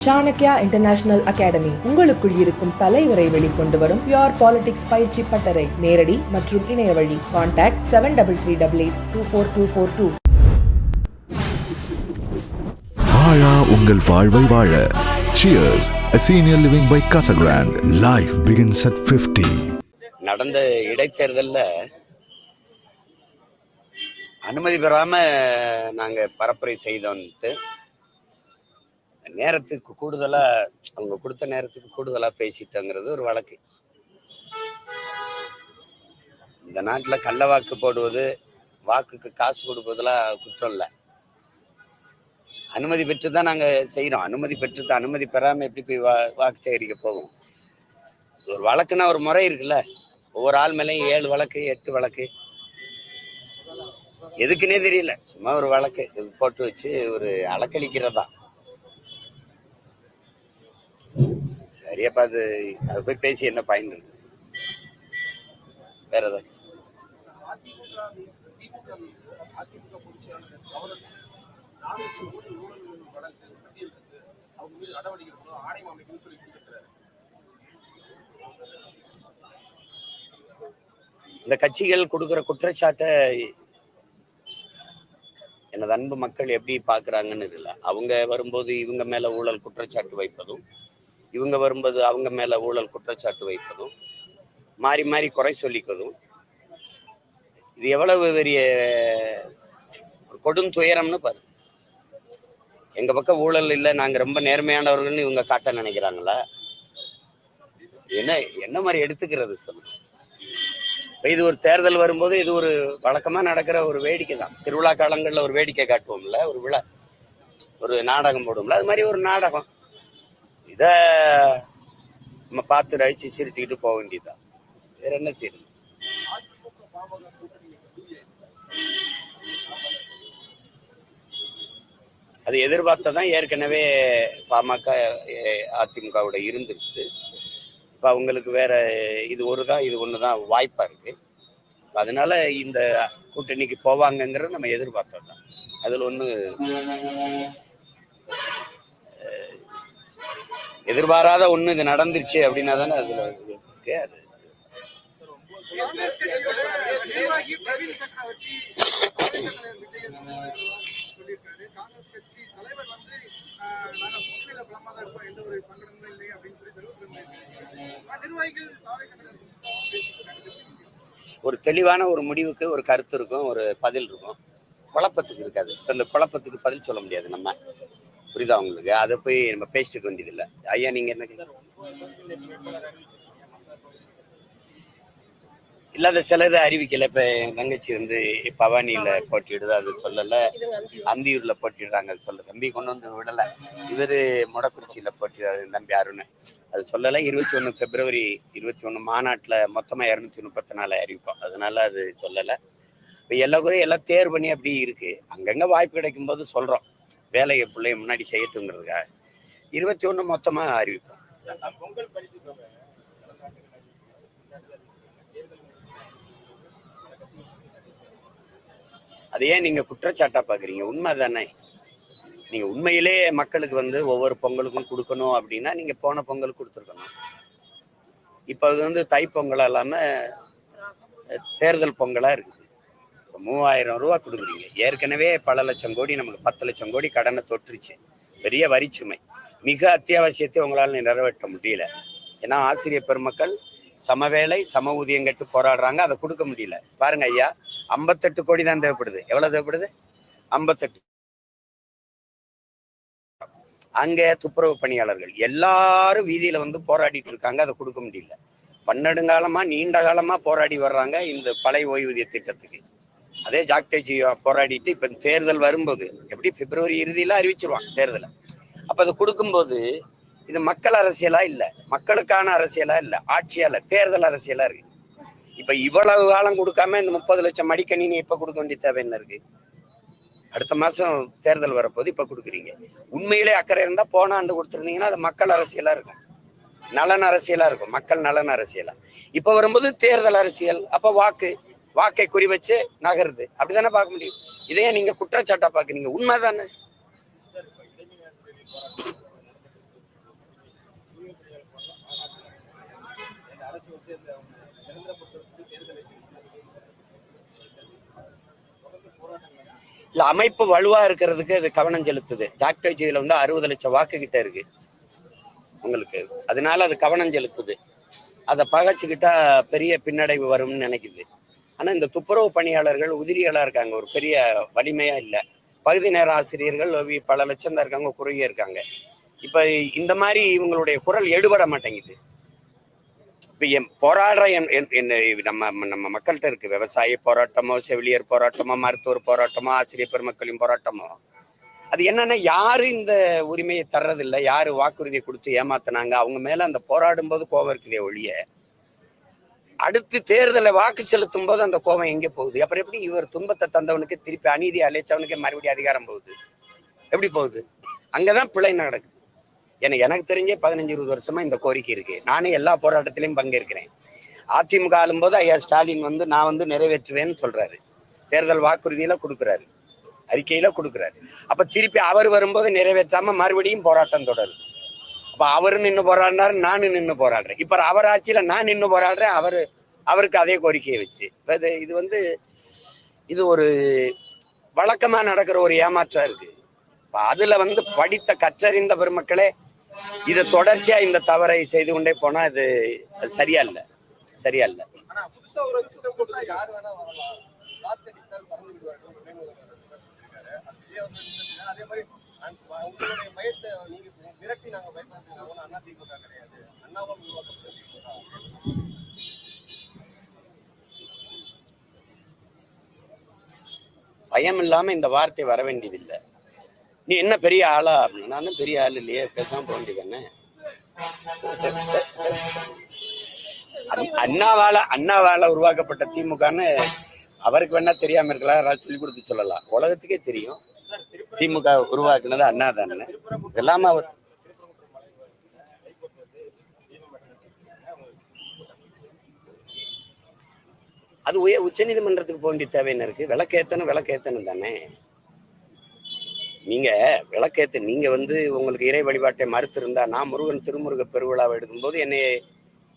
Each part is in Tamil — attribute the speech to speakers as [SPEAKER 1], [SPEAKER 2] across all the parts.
[SPEAKER 1] சாணக்யா இன்டர்நேஷனல் அகாடமி உங்களுக்குள் இருக்கும் தலைவரை வெளிக்கொண்டு வரும் பியோர் பாலிடிக்ஸ் பயிற்சி பட்டறை. நேரடி மற்றும் இணைய வழி. Contact seven double three double eight two four two four two
[SPEAKER 2] வாழா உங்கள் வாழ்வை வாழ. Senior living by Casa Grande. Life begins at 50.
[SPEAKER 3] நடந்த இடைத்தேர்தல்ல அனுமதி பெறாம நாங்க பரப்புரை செய்தோன்ட்டு நேரத்துக்கு கூடுதலா அவங்க கொடுத்த நேரத்துக்கு கூடுதலா பேசிட்டங்கிறது ஒரு வழக்கு. இந்த நாட்டில் கள்ள வாக்கு போடுவது வாக்குக்கு காசு கொடுப்பதெல்லாம் குற்றம் இல்லை. அனுமதி பெற்று தான் நாங்க செய்யறோம் அனுமதி பெற்று தான் அனுமதி பெறாமல் எப்படி போய் வா வாக்கு சேகரிக்க போவோம்? ஒரு வழக்குன்னா ஒரு முறை இருக்குல்ல. ஒவ்வொரு ஆள் மேலேயும் ஏழு வழக்கு எட்டு வழக்கு. எதுக்குன்னே தெரியல. சும்மா ஒரு வழக்கு இது போட்டு வச்சு ஒரு அலக்களிக்கிறதா சரியாப்பா அது அது போய் பேசி என்ன பயன் இருந்துச்சு வேற ஏதாவது? இந்த கட்சிகள் கொடுக்குற குற்றச்சாட்டை எனது அன்பு மக்கள் எப்படி பார்க்குறாங்கன்னு இல்லை அவங்க வரும்போது இவங்க மேல ஊழல் குற்றச்சாட்டு வைப்பதும் இவங்க வரும்போது அவங்க மேலே ஊழல் குற்றச்சாட்டு வைப்பதும் மாறி மாறி குறை சொல்லிக்கிறதும் இது எவ்வளவு பெரிய ஒரு கொடும் துயரம்னு பாரு. எங்க பக்கம் ஊழல் இல்லை நாங்க ரொம்ப நேர்மையானவர்கள்னு இவங்க காட்ட நினைக்கிறாங்களா? என்ன என்ன மாதிரி எடுத்துக்கிறது சொல்லுங்க இது ஒரு தேர்தல் வரும்போது இது ஒரு வழக்கமா நடக்கிற ஒரு வேடிக்கை தான். திருவிழா காலங்களில் ஒரு வேடிக்கை காட்டுவோம்ல ஒரு விழா ஒரு நாடகம் போடுவோம்ல அது மாதிரி ஒரு நாடகம். இத நம்ம பார்த்து ரசிச்சு சிரிச்சுக்கிட்டு போக வேண்டியதுதான். வேற என்ன செய்யுது அது எதிர்பார்த்ததான் ஏற்கனவே பாமக அதிமுகவோட இருந்திருக்கு. இப்ப அவங்களுக்கு வேற இது ஒரு தான் இது ஒண்ணுதான் வாய்ப்பா இருக்கு. அதனால இந்த கூட்டணிக்கு போவாங்கங்கிறத நம்ம எதிர்பார்த்தோம் தான் அதுல ஒண்ணு எதிர்பாராத ஒண்ணு இது நடந்துருச்சு அப்படின்னா தானே அது
[SPEAKER 4] ஒரு
[SPEAKER 3] தெளிவான ஒரு முடிவுக்கு ஒரு கருத்து இருக்கும் ஒரு பதில் இருக்கும். குழப்பத்துக்கு இருக்காது. இந்த குழப்பத்துக்கு பதில் சொல்ல முடியாது நம்ம. புரியுதா உங்களுக்கு? அதை போய் நம்ம பேசிட்டு வேண்டியதில்லை. ஐயா நீங்க என்ன? இல்லாத சிலது அறிவிக்கல. இப்ப என் தங்கச்சி வந்து பவானியில போட்டியிடுது அது சொல்லல. அந்தியூர்ல போட்டிடுறாங்க அது சொல்ல தம்பி கொண்டு வந்து விடல. இவரு முடக்குறிச்சியில போட்டிடுறாரு தம்பி அருண். அது சொல்லல. இருபத்தி ஒண்ணு பிப்ரவரி இருபத்தி ஒண்ணு மாநாட்டுல மொத்தமா இருநூத்தி முப்பத்தி நாலு அறிவிப்போம். அதனால அது சொல்லல. இப்ப எல்லா குறையும் எல்லாம் தேர்வு பண்ணி அப்படி இருக்கு. அங்கங்க வாய்ப்பு கிடைக்கும் போது சொல்றோம். வேலையை பிள்ளைய முன்னாடி செய்யட்டுங்கிறதுக்காக இருபத்தி ஒன்று மொத்தமாக அறிவிப்போம். அது ஏன் நீங்கள் குற்றச்சாட்டா பார்க்குறீங்க உண்மை தானே. நீங்கள் உண்மையிலே மக்களுக்கு வந்து ஒவ்வொரு பொங்கலுக்கும் கொடுக்கணும் அப்படின்னா நீங்கள் போன பொங்கல் கொடுத்துருக்கணும். இப்போ அது வந்து தைப்பொங்கலாக இல்லாமல் தேர்தல் பொங்கலாக இருக்குது மூவாயிரம் ரூபா கொடுக்குறீங்க. ஏற்கனவே பல லட்சம் கோடி நமக்கு பத்து லட்சம் கோடி கடனை தொற்றுச்சு. பெரிய வரிச்சுமை மிக அத்தியாவசியத்தை உங்களால நிறைவேற்ற முடியல. ஏன்னா ஆசிரியர் பெருமக்கள் சமவேளை சம ஊதியம் கட்டு போராடுறாங்க. அதை கொடுக்க முடியல. பாருங்க ஐயா ஐம்பத்தெட்டு கோடி தான் தேவைப்படுது. எவ்வளோ தேவைப்படுது? ஐம்பத்தெட்டு. அங்க துப்புரவு பணியாளர்கள் எல்லாரும் வீதியில வந்து போராடிட்டு இருக்காங்க. அதை கொடுக்க முடியல. பன்னெடுங்காலமாக நீண்ட காலமா போராடி வர்றாங்க இந்த பழைய ஓய்வூதிய திட்டத்துக்கு. அதே ஜாக்டேஜி போராடிட்டு இப்போ தேர்தல் வரும்போது எப்படி பிப்ரவரி இறுதியில அறிவிச்சிருவான் தேர்தலை. அப்போ அதை கொடுக்கும்போது இது மக்கள் அரசியலா இல்லை. மக்களுக்கான அரசியலா இல்லை. ஆட்சியால தேர்தல் அரசியலா இருக்கு. இப்போ இவ்வளவு காலம் கொடுக்காம இந்த முப்பது லட்சம் மடிக்கணினி இப்போ கொடுக்க வேண்டிய தேவை என்ன இருக்கு? அடுத்த மாசம் தேர்தல் வரப்போது இப்போ கொடுக்குறீங்க. உண்மையிலே அக்கறை இருந்தா போன ஆண்டு கொடுத்துருந்தீங்கன்னா அது மக்கள் அரசியலா இருக்கும். நலன் அரசியலா இருக்கும். மக்கள் நலன் அரசியலா. இப்போ வரும்போது தேர்தல் அரசியல் அப்போ வாக்கு. வாக்கை குறி வச்சு நகருது. அப்படிதானே பார்க்க முடியும்? இதையே நீங்க குற்றச்சாட்டா பாக்குறீங்க உண்மைதானே? இல்ல அமைப்பு வலுவா இருக்கிறதுக்கு அது கவனம் செலுத்துது. ஜாக்டோஜியில வந்து அறுபது லட்சம் வாக்கு கிட்ட இருக்கு. உங்களுக்கு. அதனால அது கவனம் செலுத்துது. அதை பகைச்சுக்கிட்டா பெரிய பின்னடைவு வரும்னு நினைக்குது. ஆனா இந்த துப்புரவு பணியாளர்கள் உதிரிகளா இருக்காங்க. ஒரு பெரிய வலிமையா இல்லை. பகுதி நேர ஆசிரியர்கள் பல லட்சம் தான் இருக்காங்க குறுகிய இருக்காங்க. இப்ப இந்த மாதிரி இவங்களுடைய குரல் எடுபட மாட்டேங்குது. இப்ப என் போராடுற என் என்- என்ன நம்ம நம்ம மக்கள்கிட்ட இருக்கு. விவசாய போராட்டமோ செவிலியர் போராட்டமோ மருத்துவர் போராட்டமோ ஆசிரியர் பெருமக்களின் போராட்டமோ. அது என்னன்னா யாரு இந்த உரிமையை தர்றதில்லை யாரு வாக்குறுதியை கொடுத்து ஏமாத்துனாங்க அவங்க மேல அந்த போராடும் போது கோவம் இருக்குதே ஒழிய அடுத்து தேர்தலை வாக்கு செலுத்தும் போது அந்த கோபம் எங்க போகுது? அப்புறம் எப்படி இவர் துன்பத்தை தந்தவனுக்கு திருப்பி அநீதி அழைச்சவனுக்கு மறுபடியும் அதிகாரம் போகுது? எப்படி போகுது? அங்கதான் பிழை நடக்குது. எனக்கு எனக்கு தெரிஞ்சே பதினஞ்சு இருபது வருஷமா இந்த கோரிக்கை இருக்கு. நானே எல்லா போராட்டத்திலையும் பங்கேற்கிறேன். அதிமுக ஆளும்போது ஐயா ஸ்டாலின் வந்து நான் வந்து நிறைவேற்றுவேன்னு சொல்றாரு. தேர்தல் வாக்குறுதியில கொடுக்குறாரு. அறிக்கையில கொடுக்குறாரு. அப்ப திருப்பி அவர் வரும்போது நிறைவேற்றாம மறுபடியும் போராட்டம் தொடருது. அப்ப அவரு நின்று போராடினாரு நானும் நின்று போராடுறேன். இப்ப அவர் ஆட்சியில நான் நின்று போராடுறேன் அவரு அவருக்கு அதே கோரிக்கையை வச்சு. இப்போ இது இது வந்து இது ஒரு வழக்கமா நடக்கிற ஒரு ஏமாற்றம் இருக்கு. இப்போ அதுல வந்து படித்த கற்றறிந்த பெருமக்களே இதை தொடர்ச்சியா இந்த தவறை செய்து கொண்டே போனா இது அது சரியா இல்ல. சரியா இல்ல.
[SPEAKER 4] அதே மாதிரி மிரட்டி உங்களுடைய நாங்க பயன்படுத்தினாலும் அண்ணா திமுக கிடையாது. அண்ணாவும் உருவாக்கப்பட்ட திமுக
[SPEAKER 3] பயம் இல்லாம இந்த வார்த்தை வர வேண்டியதில்லை. நீ என்ன பெரிய ஆளா? அப்படின்னு நான் பெரிய ஆள் இல்லையே. பேசாம போக வேண்டியது அண்ணாவால அண்ணாவால உருவாக்கப்பட்ட திமுகன்னு அவருக்கு வேணா தெரியாம இருக்கலாம். யாராவது சொல்லி கொடுத்து சொல்லலாம். உலகத்துக்கே தெரியும். திமுக உருவாக்குனது அண்ணா தானே இதெல்லாம அவர் அது உய உச்சநீதிமன்றத்துக்கு போக வேண்டிய தேவை என்ன இருக்கு? விளக்கேத்தனும் விளக்கேத்தனும் தானே. நீங்க விளக்கேத்த நீங்க வந்து உங்களுக்கு இறை வழிபாட்டை மறுத்திருந்தா நான் முருகன் திருமுருக பெருவிழாவை எடுக்கும்போது என்னை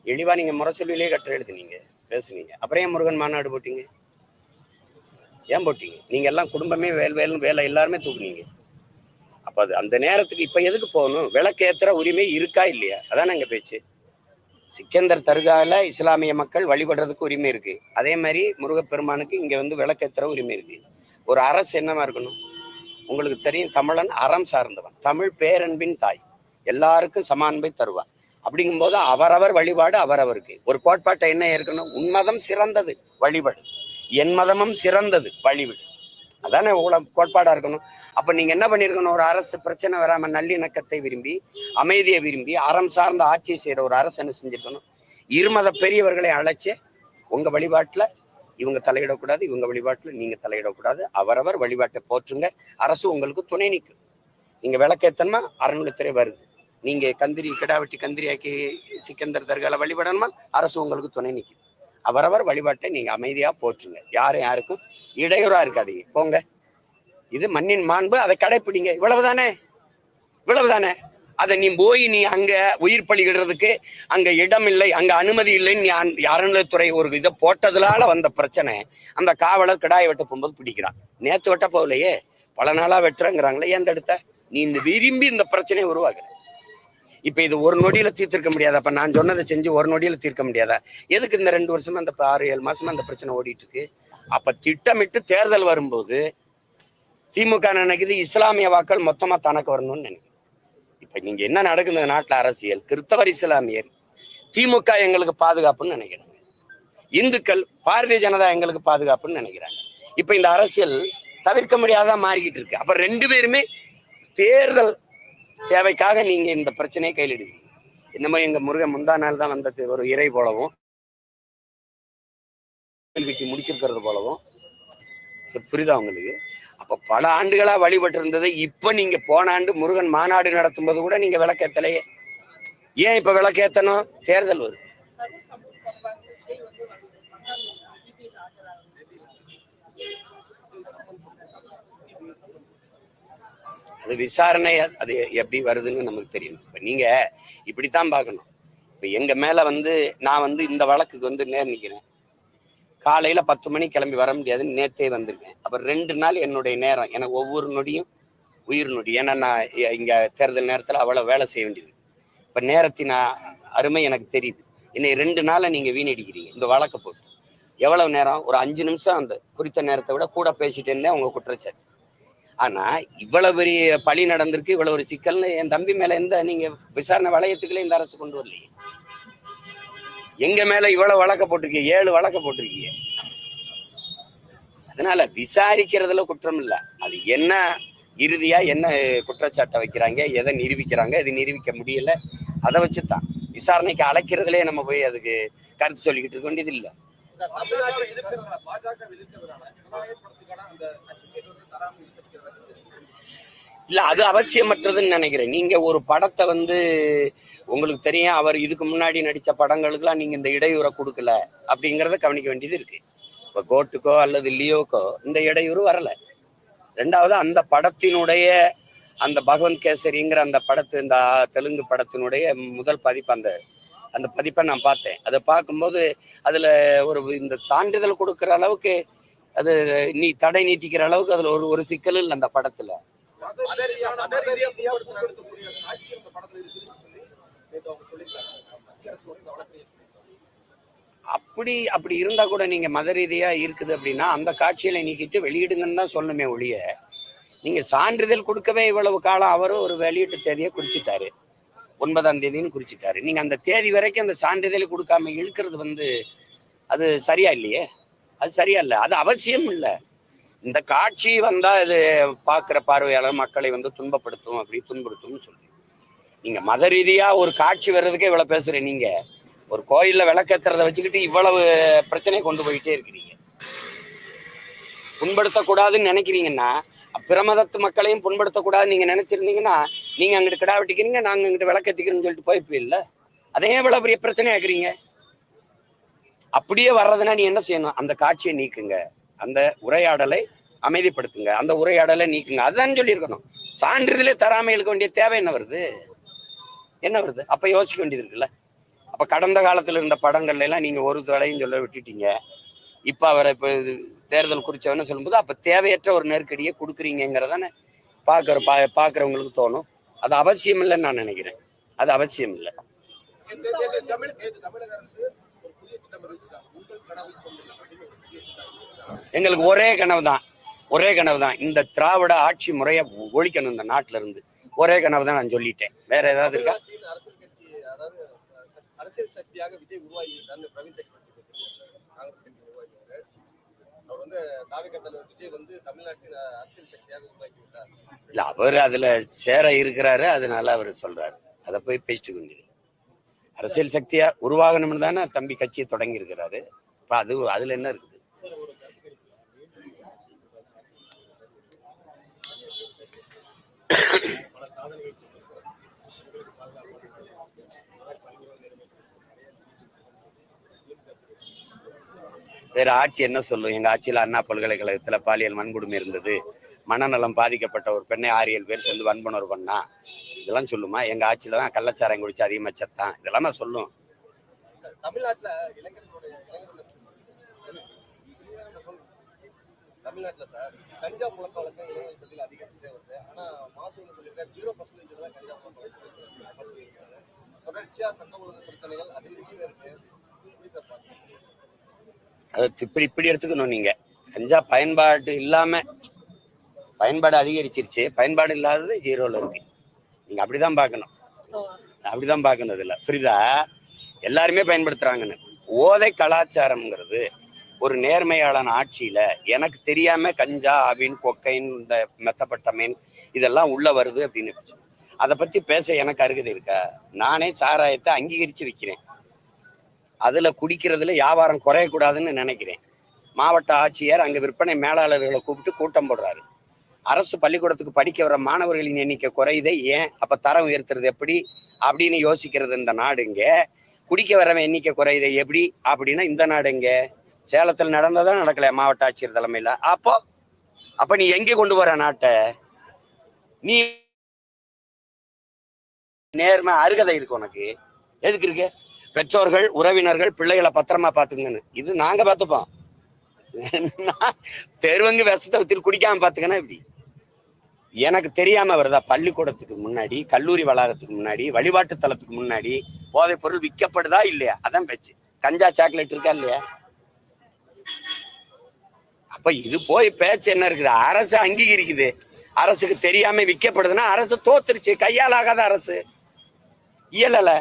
[SPEAKER 3] எளிவா நீங்க முரசொல்லியிலே கட்டுரை எழுதுனீங்க பேசுனீங்க. அப்புறம் ஏன் முருகன் மாநாடு போட்டீங்க? ஏன் போட்டீங்க? நீங்க எல்லாம் குடும்பமே வேல் வேலும் வேலை எல்லாருமே தூக்குனீங்க. அப்ப அது அந்த நேரத்துக்கு இப்ப எதுக்கு போகணும்? விளக்கேத்துற உரிமை இருக்கா இல்லையா? அதான் எங்க பேச்சு. சிக்கந்தர் தர்கால இஸ்லாமிய மக்கள் வழிபடுறதுக்கு உரிமை இருக்குது அதே மாதிரி முருகப்பெருமானுக்கு இங்கே வந்து விளக்கேத்துற உரிமை இருக்கு. ஒரு அரசு என்னமா இருக்கணும்? உங்களுக்கு தெரியும் தமிழன் அறம் சார்ந்தவன். தமிழ் பேரன்பின் தாய். எல்லாருக்கும் சமான்பை தருவான். அப்படிங்கும்போது அவரவர் வழிபாடு அவரவருக்கு. ஒரு கோட்பாட்டை என்ன இருக்கணும் உன்மதம் சிறந்தது வழிபாடு. என் மதமும் சிறந்தது வழிபாடு அதானே உங்களை கோட்பாடா இருக்கணும். அப்ப நீங்க என்ன பண்ணிருக்கணும்? ஒரு அரசு பிரச்சனை வராம நல்லிணக்கத்தை விரும்பி அமைதியை விரும்பி அறம் சார்ந்த ஆட்சியை செய்யற ஒரு அரசு என்ன செஞ்சிருக்கணும்? இருமத பெரியவர்களை அழைச்சு உங்க வழிபாட்டுல இவங்க தலையிடக்கூடாது இவங்க வழிபாட்டுல நீங்க தலையிடக்கூடாது. அவரவர் வழிபாட்டை போற்றுங்க. அரசு உங்களுக்கு துணை நிற்கும். நீங்க விளக்கேத்தனமா அறநிலைத்துறை வருது. நீங்க கந்திரி கிடாவெட்டி கந்திரியாக்கி சிக்கந்தர் தர்கால வழிபடணுமா? அரசு உங்களுக்கு துணை நிற்குது அவரவர் வழிபாட்டை நீங்க அமைதியா போற்றுங்க. யாரும் யாருக்கும் இடையூறா இருக்காதீங்க. போங்க. இது மண்ணின் மாண்பு அதை கடைப்பிடிங்க. இவ்வளவுதானே? இவ்வளவுதானே? அதை நீ போய் நீ அங்க உயிர் பலியிடுறதுக்கு அங்க இடம் இல்லை அங்க அனுமதி இல்லைன்னு அறநிலைத்துறை ஒரு இதை போட்டதுனால வந்த பிரச்சனை. அந்த காவலர் கிடாயை வெட்ட போகும்போது பிடிக்கிறான். நேத்து வெட்ட போகலையே? பல நாளா வெட்டுறேங்கிறாங்களே ஏன் தடுத்த நீ இந்த விரும்பி இந்த பிரச்சனையை உருவாக்குற. இப்ப இது ஒரு நொடியில தீர்த்திருக்க முடியாதா? அப்ப நான் சொன்னதை செஞ்சு ஒரு நொடியில தீர்க்க முடியாதா? எதுக்கு இந்த ரெண்டு வருஷமா அந்த ஆறு ஏழு மாசமா அந்த பிரச்சனை ஓடிட்டு இருக்கு? அப்ப திட்டமிட்டு தேர்தல் வரும்போது திமுக நினைக்குது இஸ்லாமிய வாக்கள் மொத்தமா தனக்கு வரணும்னு நினைக்குது. இப்ப நீங்க என்ன நடக்குது நாட்டுல அரசியல்? கிறிஸ்தவர் இஸ்லாமியர். திமுக எங்களுக்கு பாதுகாப்புன்னு நினைக்கிறாங்க. இந்துக்கள் பாரதிய ஜனதா எங்களுக்கு பாதுகாப்புன்னு நினைக்கிறாங்க. இப்ப இந்த அரசியல் தவிர்க்க முடியாதா மாறிக்கிட்டு இருக்கு. அப்ப ரெண்டு பேருமே தேர்தல் தேவைக்காக நீங்க இந்த பிரச்சனையை கையிலிடுவீங்க. இந்த மாதிரி எங்க முருகன் முந்தா நாள் தான் வந்த ஒரு இறை போலவும் கேள்விக்கு முடிச்சிருக்கிறது போலவும் புரியுதா உங்களுக்கு? அப்ப பல ஆண்டுகளா வழிபட்டு இருந்தது இப்ப நீங்க போன ஆண்டு முருகன் மாநாடு நடத்தும் போது கூட நீங்க விளக்கேத்தலையே. ஏன் இப்ப விளக்கேத்தணும்? தேர்தல் வருது. அது விசாரணை அது- எப்படி வருதுன்னு நமக்கு தெரியும் இப்ப நீங்க இப்படித்தான் பார்க்கணும். இப்ப எங்க மேல வந்து நான் வந்து இந்த வழக்குக்கு வந்து நேர் நிக்கிறேன் காலையில் பத்து மணி கிளம்பி வர முடியாதுன்னு நேத்தே வந்திருக்கேன். அப்புறம் ரெண்டு நாள் என்னுடைய நேரம். எனக்கு ஒவ்வொரு நொடியும் உயிர் நொடி. ஏன்னா நான் இங்கே தேர்தல் நேரத்தில் அவ்வளோ வேலை செய்ய வேண்டியது இப்போ நேரத்தின் அருமை எனக்கு தெரியுது. இன்னை ரெண்டு நாளை நீங்கள் வீணடிக்கிறீங்க. இந்த வழக்க போட்டு. எவ்வளவு நேரம்? ஒரு அஞ்சு நிமிஷம் அந்த குறித்த நேரத்தை விட கூட பேசிட்டே இருந்தேன் உங்கள் குற்றச்சாட்டு. ஆனால் இவ்வளோ பெரிய பழி நடந்திருக்கு இவ்வளோ ஒரு சிக்கல்னு என் தம்பி மேலே எந்த நீங்கள் விசாரணை வளையத்துக்குள்ளே இந்த அரசு கொண்டு வரலையே. எங்க மேல இவ்வளவு வழக்க போட்டிருக்கீங்க ஏழு வழக்க போட்டிருக்கீங்க அதனால விசாரிக்கிறதுல குற்றம் இல்ல. அது என்ன இறுதியா என்ன குற்றச்சாட்டை வைக்கிறாங்க எதை நிரூபிக்கிறாங்க இது நிரூபிக்க முடியல அதை வச்சுதான் விசாரணைக்கு அழைக்கிறதுலே நம்ம போய் அதுக்கு கருத்து சொல்லிக்கிட்டு இருக்க வேண்டியது இல்ல. இல்ல அது அவசியமற்றதுன்னு நினைக்கிறேன். நீங்க ஒரு படத்தை வந்து உங்களுக்கு தெரியும் அவர் இதுக்கு முன்னாடி நடிச்ச படங்களுக்குலாம் நீங்க இந்த இடையூறை கொடுக்கல அப்படிங்கிறத கவனிக்க வேண்டியது இருக்கு. இப்போ கோட்டுக்கோ அல்லது லியோக்கோ இந்த இடையூறு வரல. ரெண்டாவது அந்த படத்தினுடைய அந்த பகவந்த் கேசரிங்கிற அந்த படத்து இந்த தெலுங்கு படத்தினுடைய முதல் பதிப்பு அந்த அந்த பதிப்பை நான் பார்த்தேன். அதை பார்க்கும்போது அதுல ஒரு இந்த சான்றிதழ் கொடுக்கிற அளவுக்கு அது நீ தடை நீட்டிக்கிற அளவுக்கு அதுல ஒரு ஒரு சிக்கல் இல்லை அந்த படத்துல. அப்படி அப்படி இருந்தா கூட நீங்க மத ரீதியா இருக்குது அப்படின்னா அந்த காட்சியில நீக்கிட்டு வெளியிடுங்கன்னு தான் சொல்லணுமே ஒழிய நீங்க சான்றிதழ் கொடுக்கவே இவ்வளவு காலம் அவரும் ஒரு வெளியீட்டு தேதியை குறிச்சிட்டாரு. ஒன்பதாம் தேதின்னு குறிச்சிட்டாரு. நீங்க அந்த தேதி வரைக்கும் அந்த சான்றிதழ் கொடுக்காம இழுக்கிறது வந்து அது சரியா இல்லையே? அது சரியா இல்லை. அது அவசியம் இல்லை. இந்த காட்சி வந்தா இது பார்க்குற பார்வையாளர் மக்களை வந்து துன்பப்படுத்தும் அப்படி துன்புறுத்தும்னு சொல்லி நீங்க மத ரீதியா ஒரு காட்சி வர்றதுக்கே இவ்வளவு பேசுறேன் நீங்க ஒரு கோயில்ல விளக்கேத்துறத வச்சுக்கிட்டு இவ்வளவு பிரச்சனையை கொண்டு போயிட்டே இருக்கிறீங்க. புண்படுத்தக்கூடாதுன்னு நினைக்கிறீங்கன்னா பிரமதத்து மக்களையும் புண்படுத்தக்கூடாதுன்னு நீங்க நினைச்சிருந்தீங்கன்னா நீங்க அங்கிட்டு கிடா வெட்டிக்கிறீங்க நாங்க அங்கிட்டு விளக்கேத்திக்கிறோம்னு சொல்லிட்டு போய்ப்பு இல்ல? அதே இவ்வளவு பெரிய பிரச்சனையா இருக்கிறீங்க. அப்படியே வர்றதுன்னா நீ என்ன செய்யணும்? அந்த காட்சியை நீக்குங்க. அந்த உரையாடலை அமைதிப்படுத்துங்க. அந்த உரையாடலை நீக்குங்க. அதுதான் சொல்லியிருக்கணும். சான்றிதழே தராமல் இருக்க வேண்டிய தேவை என்ன வருது? என்ன வருது? அப்போ யோசிக்க வேண்டியது இருக்குல்ல. அப்போ கடந்த காலத்தில் இருந்த படங்கள்ல எல்லாம் நீங்கள் ஒரு தடையும் சொல்ல விட்டுட்டீங்க. இப்போ அவரை இப்போ தேர்தல் குறிச்சவன்னு சொல்லும்போது அப்போ தேவையற்ற ஒரு நெருக்கடியை கொடுக்குறீங்கிறதானே பார்க்குற பா பார்க்குறவங்களுக்கு தோணும். அது அவசியம் இல்லைன்னு நான் நினைக்கிறேன். அது அவசியம் இல்லை. எங்களுக்கு ஒரே கனவு தான் ஒரே கனவு தான் இந்த திராவிட ஆட்சி முறையை ஒழிக்கணும் இந்த நாட்டுல இருந்து. ஒரே கனவு தான் நான் சொல்லிட்டேன். வேற ஏதாவது இருக்கா?
[SPEAKER 5] அரசியல் கட்சி அதாவது அஹ், அரசியல் சக்தியாக விஜய் உருவாகி பிரவீன்
[SPEAKER 3] இல்ல அவர் அதுல சேர இருக்கிறாரு அதனால அவர் சொல்றாரு. அதை போய் பேசிட்டு கொண்டு அரசியல் சக்தியா உருவாகணும்னு தானே தம்பி கட்சியை தொடங்கி இருக்கிறாரு அது அதுல என்ன இருக்குது? வேற ஆட்சி என்ன சொல்லும்? எங்க ஆட்சியில அண்ணா பல்கலைக்கழகத்துல பாலியல் வன்கொடுமை இருந்தது. மனநலம் பாதிக்கப்பட்ட ஒரு பெண்ணை ஆறு ஏழு பேர் சேர்ந்து வன்புணர்வு பண்ணா. இதெல்லாம் சொல்லுமா? எங்க ஆட்சியில தான் கள்ளச்சாரம் குடிச்சு அதிகமாக செத்தான் இதெல்லாம் நான் சொல்லும்.
[SPEAKER 5] தமிழ்நாட்டுல இளைஞர்களுடைய சார் கஞ்சா புழக்க வழக்கம் இளைஞர்கள் அதிகரிச்சுட்டே வருது. சொல்லியிருக்காரு ஜீரோ பர்சன்டேஜ் தான் கஞ்சா புழக்க வழக்கம் ஒழுங்கு பிரச்சனைகள் அதிகரிச்சுட்டே இருக்கு. எப்படி சார்
[SPEAKER 3] அதை இப்படி இப்படி எடுத்துக்கணும் நீங்க. கஞ்சா பயன்பாடு இல்லாம பயன்பாடு அதிகரிச்சிருச்சு. பயன்பாடு இல்லாதது ஜீரோல இருக்கு. நீங்க அப்படிதான் பார்க்கணும். அப்படிதான் பார்க்கணும் இதுல புரியுதா? எல்லாருமே பயன்படுத்துறாங்கன்னு. ஓதை கலாச்சாரம்ங்கிறது ஒரு நேர்மையாளன் ஆட்சியில எனக்கு தெரியாம கஞ்சா அபின் கொக்கைன் இந்த மெத்தப்பட்டமீன் இதெல்லாம் உள்ள வருது அப்படின்னு. அதை பத்தி பேச எனக்கு அருகதை இருக்கா? நானே சாராயத்தை அங்கீகரிச்சு வைக்கிறேன். அதுல குடிக்கிறதுல வியாபாரம் குறையக்கூடாதுன்னு நினைக்கிறேன். மாவட்ட ஆட்சியர் அங்க விற்பனை மேலாளர்களை கூப்பிட்டு கூட்டம் போடுறாரு. அரசு பள்ளிக்கூடத்துக்கு படிக்க வர மாணவர்களின் எண்ணிக்கை குறையுதே. ஏன்? அப்ப தரம் உயர்த்துறது எப்படி? அப்படின்னு யோசிக்கிறது இந்த நாடு இங்க குடிக்க வரவன் எண்ணிக்கை குறையுதே எப்படி? அப்படின்னா இந்த நாடு இங்க சேலத்தில் நடந்ததான் நடக்கல மாவட்ட ஆட்சியர் தலைமையில. அப்போ அப்போ நீ எங்க கொண்டு வர நாட்டை? நீ நேர்மை அருகதை இருக்கு உனக்கு. எதுக்கு இருக்கு? பெற்றோர்கள் உறவினர்கள் பிள்ளைகளை பத்திரமா பாத்துங்கன்னு இது நாங்க பார்த்துப்போம். தெருவங்க தெருவங்கு விஷத்தை குடிக்காம பாத்துக்கனா இப்படி எனக்கு தெரியாம வருதா? பள்ளிக்கூடத்துக்கு முன்னாடி கல்லூரி வளாகத்துக்கு முன்னாடி வழிபாட்டு தளத்துக்கு முன்னாடி போதைப் பொருள் விற்கப்படுதா இல்லையா? அதான் பேச்சு கஞ்சா சாக்லேட் இருக்கா இல்லையா? அப்ப இது போய் பேச்சு என்ன இருக்குது? அரசு அங்கீகரிக்குது. அரசுக்கு தெரியாம விற்கப்படுதுன்னா அரசு தோத்துருச்சு. கையால் ஆகாத அரசு. இயலல.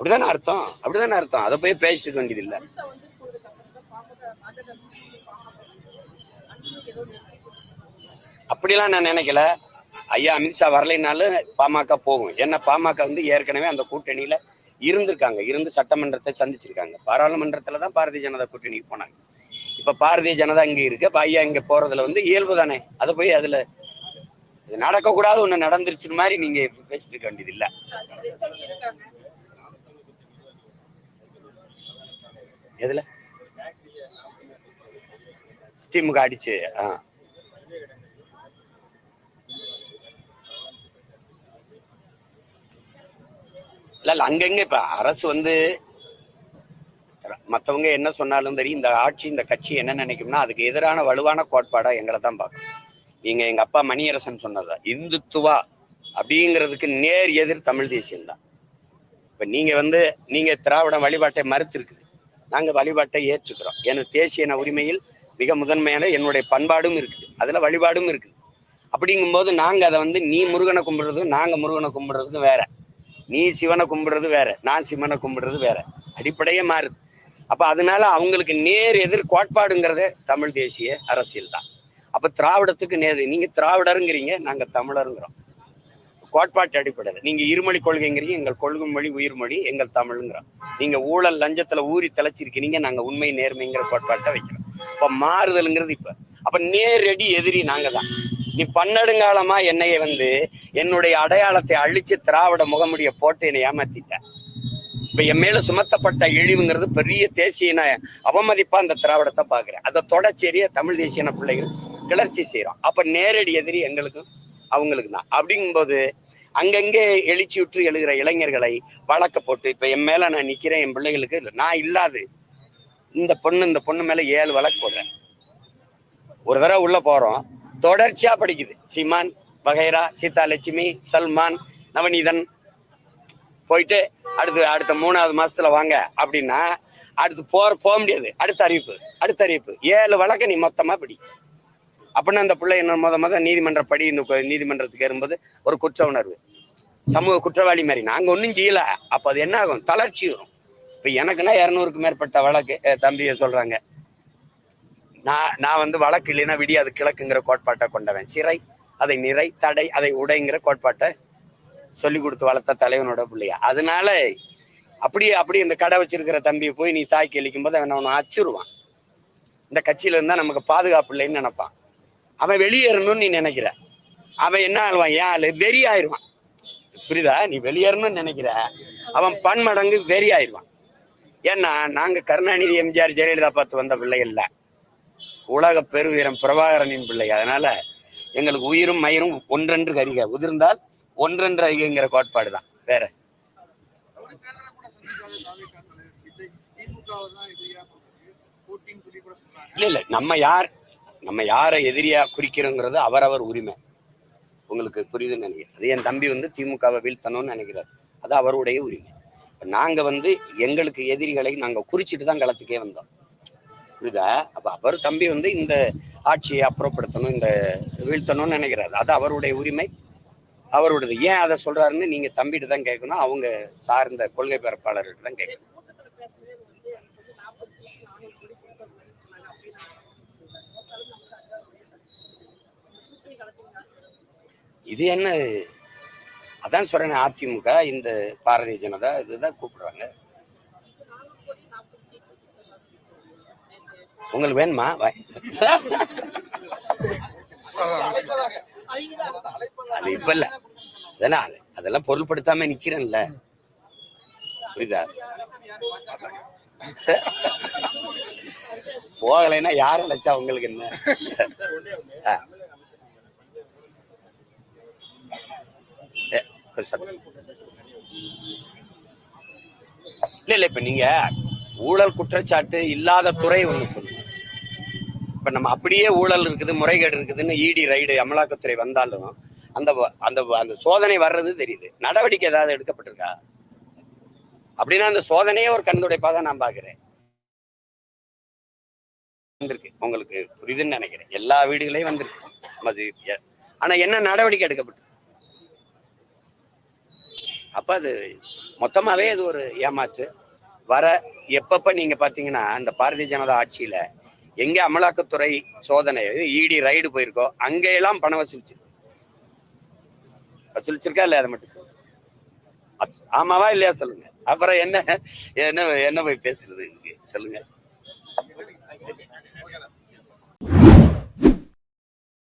[SPEAKER 3] அப்படிதானே அர்த்தம்? அப்படிதானே அர்த்தம். அதை போய் பேசிக்க வேண்டியது இல்ல அப்படிலாம் நான் நினைக்கல. ஐயா அமித்ஷா வரலைனாலும் பாமக போகும். ஏன்னா பாமக வந்து ஏற்கனவே அந்த கூட்டணியில இருந்திருக்காங்க. இருந்து சட்டமன்றத்தை சந்திச்சிருக்காங்க. பாராளுமன்றத்துல தான் பாரதிய ஜனதா கூட்டணிக்கு போனாங்க. இப்ப பாரதிய ஜனதா இங்க இருக்கு. அப்ப ஐயா இங்க போறதுல வந்து இயல்பு தானே. அதை போய் அதுல இது நடக்கக்கூடாது ஒண்ணு நடந்துருச்சு மாதிரி நீங்க பேசிட்டு இருக்க வேண்டியது இல்லை எதுல? திமுக அடிச்சு ஆ. இல்ல இல்ல அங்கங்க இப்ப அரசு வந்து மத்தவங்க என்ன சொன்னாலும் சரி இந்த ஆட்சி இந்த கட்சி என்ன நினைக்கும்னா அதுக்கு எதிரான வலுவான கோட்பாடா எங்களை தான் பார்க்கும். நீங்க எங்க அப்பா மணியரசன் சொன்னதா இந்துத்துவா அப்படிங்கிறதுக்கு நேர் எதிர் தமிழ் தேசியம் தான் இப்ப நீங்க வந்து நீங்க திராவிட வழிபாட்டை மறுத்து நாங்கள் வழிபாட்டை ஏற்றுக்கிறோம். எனது தேசிய இன உரிமையில் மிக முதன்மையான என்னுடைய பண்பாடும் இருக்குது. அதில் வழிபாடும் இருக்குது. அப்படிங்கும்போது நாங்கள் அதை வந்து நீ முருகனை கும்பிடுறதும் நாங்கள் முருகனை கும்பிடுறதும் வேற. நீ சிவனை கும்பிடுறது வேற. நான் சிவனை கும்பிடுறது வேற. அடிப்படையே மாறுது. அப்போ அதனால அவங்களுக்கு நேர் எதிர் கோட்பாடுங்கிறதே தமிழ் தேசிய அரசியல் தான் அப்போ திராவிடத்துக்கு நேர். நீங்கள் திராவிடருங்கிறீங்க நாங்கள் தமிழருங்கிறோம். கோட்பாட்டு அடிப்படையில். நீங்க இருமொழி கொள்கைங்கிறீங்க எங்கள் கொள்கை மொழி உயிர்மொழி எங்கள் தமிழ்ங்கிறோம். நீங்க ஊழல் லஞ்சத்துல ஊறி தலைச்சிருக்கிறீங்க நாங்க உண்மை நேர்மைங்கிற கோட்பாட்டை வைக்கிறோம். இப்ப மாறுதலுங்கிறது இப்ப. அப்ப நேரடி எதிரி நாங்க தான் நீ பன்னெடுங்காலமா என்னைய வந்து என்னுடைய அடையாளத்தை அழிச்சு திராவிட முகமுடிய போட்டு என்னை ஏமாத்திட்ட இப்ப என் மேல சுமத்தப்பட்ட இழிவுங்கிறது பெரிய தேசியன அவமதிப்பா அந்த திராவிடத்தை பாக்குறேன். அதை தொடச்சேரிய தமிழ் தேசியன பிள்ளைகள் கிளர்ச்சி செய்யறோம். அப்ப நேரடி எதிரி எங்களுக்கு அவங்களுக்கு தான். அப்படிங்கும்போது அங்கங்கே எழுச்சி விட்டு எழுகிற இளைஞர்களை வழக்க போட்டு இப்ப என் மேல நான் நிக்கிறேன் என் பிள்ளைகளுக்கு நான் இல்லாது. இந்த பொண்ணு இந்த பொண்ணு மேல ஏழு வழக்கு போடுறேன். ஒரு தடவை உள்ள போறோம் தொடர்ச்சியா படிக்குது. சீமான் வகைரா சீதா லட்சுமி சல்மான் நவநீதன். போயிட்டு அடுத்து அடுத்த மூணாவது மாசத்துல வாங்க அப்படின்னா அடுத்து போற போக முடியாது. அடுத்த அறிவிப்பு அடுத்த அறிவிப்பு. ஏழு வழக்க நீ மொத்தமா படி. அப்படின்னா அந்த பிள்ளை என்ன முத முத நீதிமன்ற படி இந்த நீதிமன்றத்துக்கு ஏறும்போது ஒரு குற்ற உணர்வு. சமூக குற்றவாளி மாதிரி. நாங்கள் ஒன்றும் செய்யலை. அப்போ அது என்ன ஆகும்? தளர்ச்சி வரும். இப்போ எனக்குன்னா இரநூறுக்கு மேற்பட்ட வழக்கு தம்பியை சொல்கிறாங்க நான் நான் வந்து வழக்கு இல்லைன்னா விடியாது கிழக்குங்கிற கோட்பாட்டை கொண்டவன். சிறை அதை நிறை தடை அதை உடைங்கிற கோட்பாட்டை சொல்லி கொடுத்து வளர்த்த தலைவனோட பிள்ளையா. அதனால அப்படியே அப்படியே இந்த கடை வச்சிருக்கிற தம்பியை போய் நீ தாக்கி அழிக்கும் போது அவன் அவனை அச்சுருவான். இந்த கட்சியில இருந்தா நமக்கு பாதுகாப்பு இல்லைன்னு நினைப்பான். அவன் வெளியேறணும்னு நீ நினைக்கிற. அவன் என்ன ஆளுவான்? ஏன் ஆளு வெறி ஆயிடுவான் புரியுதா? நீ வெளியேறணும்னு நினைக்கிற. அவன் பன்மடங்கு வெறி ஆயிடுவான் ஏன்னா நாங்க கருணாநிதி எம்ஜிஆர் ஜெயலலிதா பார்த்து வந்த பிள்ளைகள்ல உலக பெருவீரம் பிரபாகரனின் பிள்ளை. அதனால எங்களுக்கு உயிரும் மயிரும் ஒன்றென்று கரிக உதிர்ந்தால் ஒன்றென்று அறிகைங்கிற கோட்பாடு தான் வேற இல்ல இல்ல. நம்ம யார் நம்ம யாரை எதிரியா குறிக்கிறோங்கிறது அவரவர் உரிமை. உங்களுக்கு புரியுதுன்னு நினைக்கிறேன். அது என் தம்பி வந்து திமுகவை வீழ்த்தணும்னு நினைக்கிறார். அது அவருடைய உரிமை. இப்ப நாங்க வந்து எங்களுக்கு எதிரிகளை நாங்க குறிச்சிட்டு தான் களத்துக்கே வந்தோம். புரியுதா? அப்ப அவர் தம்பி வந்து இந்த ஆட்சியை அப்புறப்படுத்தணும் இந்த வீழ்த்தணும்னு நினைக்கிறாரு. அது அவருடைய உரிமை. அவருடையது. ஏன் அதை சொல்றாருன்னு நீங்க தம்பிட்டு தான் கேட்கணும். அவங்க சார்ந்த கொள்கை பரப்பாளர்கிட்ட தான் கேட்கணும். இது என்ன? அதான் சொல்றேன் அதிமுக இந்த பாரதிய ஜனதா இதுதான் கூப்பிடுறாங்க. உங்களுக்கு வேணுமா? அது இப்ப இல்ல. அதெல்லாம் அதெல்லாம் பொருள்படுத்தாம நிக்கிறேன்ல. புரியுதா? போகலைன்னா யாரும் நினைச்சா உங்களுக்கு என்ன? ஆ. இல்ல இல்ல இப்ப நீங்க ஊழல் குற்றச்சாட்டு இல்லாத துறை ஒன்று சொல்லுங்க. இப்ப நம்ம அப்படியே ஊழல் இருக்குது முறைகேடு இருக்குதுன்னு இடி ரைடு அமலாக்கத்துறை வந்தாலும் அந்த அந்த அந்த சோதனை வர்றது தெரியுது. நடவடிக்கை ஏதாவது எடுக்கப்பட்டிருக்கா? அப்படின்னா அந்த சோதனையே ஒரு கண்துடைப்பா தான் நான் பாக்குறேன். வந்திருக்கு. உங்களுக்கு புரியுதுன்னு நினைக்கிறேன். எல்லா வீடுகளையும் வந்திருக்கு. அது ஆனா என்ன நடவடிக்கை எடுக்கப்பட்டு அப்போ அது மொத்தமாவே அது ஒரு ஏமாற்று வர எப்பப்போ நீங்க பார்த்தீங்கன்னா இந்த பாரதிய ஜனதா ஆட்சியில எங்கே அமலாக்கத்துறை சோதனை இடி ரைடு போயிருக்கோ அங்கெல்லாம் பணம் வசூலிச்சு. வசூலிச்சிருக்கா இல்லை அதை மட்டும் சொல்லுங்க. ஆமாவா இல்லையா? சொல்லுங்க. அப்புறம் என்ன என்ன என்ன போய் பேசுறது இங்கே? சொல்லுங்க.